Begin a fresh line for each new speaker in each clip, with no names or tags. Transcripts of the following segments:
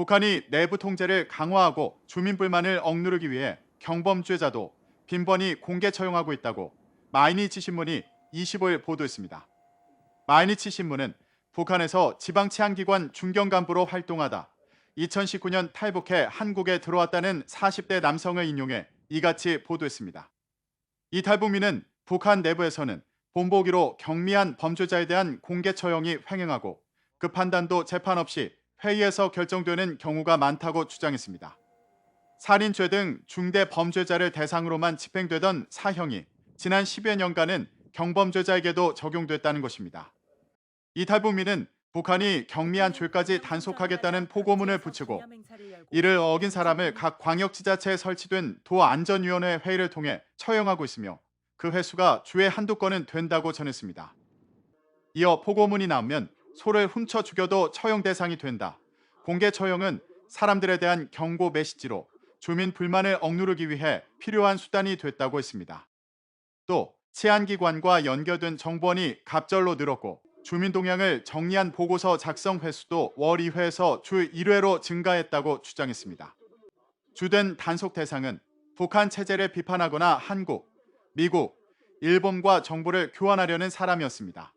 북한이 내부 통제를 강화하고 주민 불만을 억누르기 위해 경범죄자도 빈번히 공개 처형하고 있다고 마이니치 신문이 25일 보도했습니다. 마이니치 신문은 북한에서 지방치안기관 중견 간부로 활동하다 2019년 탈북해 한국에 들어왔다는 40대 남성을 인용해 이같이 보도했습니다. 이 탈북민은 북한 내부에서는 본보기로 경미한 범죄자에 대한 공개 처형이 횡행하고 그 판단도 재판 없이 회의에서 결정되는 경우가 많다고 주장했습니다. 살인죄 등 중대 범죄자를 대상으로만 집행되던 사형이 지난 10여 년간은 경범죄자에게도 적용됐다는 것입니다. 이 탈북민은 북한이 경미한 죄까지 단속하겠다는 포고문을 붙이고 이를 어긴 사람을 각 광역지자체에 설치된 도안전위원회 회의를 통해 처형하고 있으며 그 횟수가 주에 한두 건은 된다고 전했습니다. 이어 포고문이 나오면 소를 훔쳐 죽여도 처형 대상이 된다. 공개 처형은 사람들에 대한 경고 메시지로 주민 불만을 억누르기 위해 필요한 수단이 됐다고 했습니다. 또 치안기관과 연결된 정보원이 갑절로 늘었고 주민 동향을 정리한 보고서 작성 횟수도 월 2회에서 주 1회로 증가했다고 주장했습니다. 주된 단속 대상은 북한 체제를 비판하거나 한국, 미국, 일본과 정보를 교환하려는 사람이었습니다.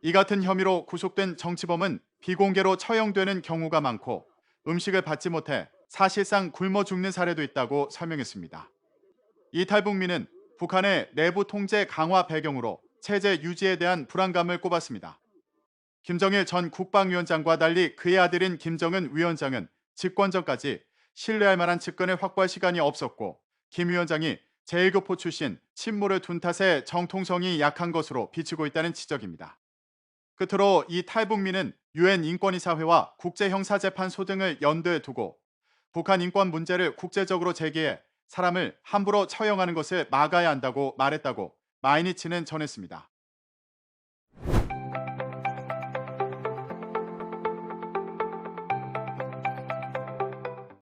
이 같은 혐의로 구속된 정치범은 비공개로 처형되는 경우가 많고 음식을 받지 못해 사실상 굶어 죽는 사례도 있다고 설명했습니다. 이 탈북민은 북한의 내부 통제 강화 배경으로 체제 유지에 대한 불안감을 꼽았습니다. 김정일 전 국방위원장과 달리 그의 아들인 김정은 위원장은 집권 전까지 신뢰할 만한 측근을 확보할 시간이 없었고 김 위원장이 제1교포 출신 친모를 둔 탓에 정통성이 약한 것으로 비치고 있다는 지적입니다. 끝으로 이 탈북민은 유엔 인권이사회와 국제형사재판소 등을 연도에 두고 북한 인권 문제를 국제적으로 제기해 사람을 함부로 처형하는 것을 막아야 한다고 말했다고 마이니치는 전했습니다.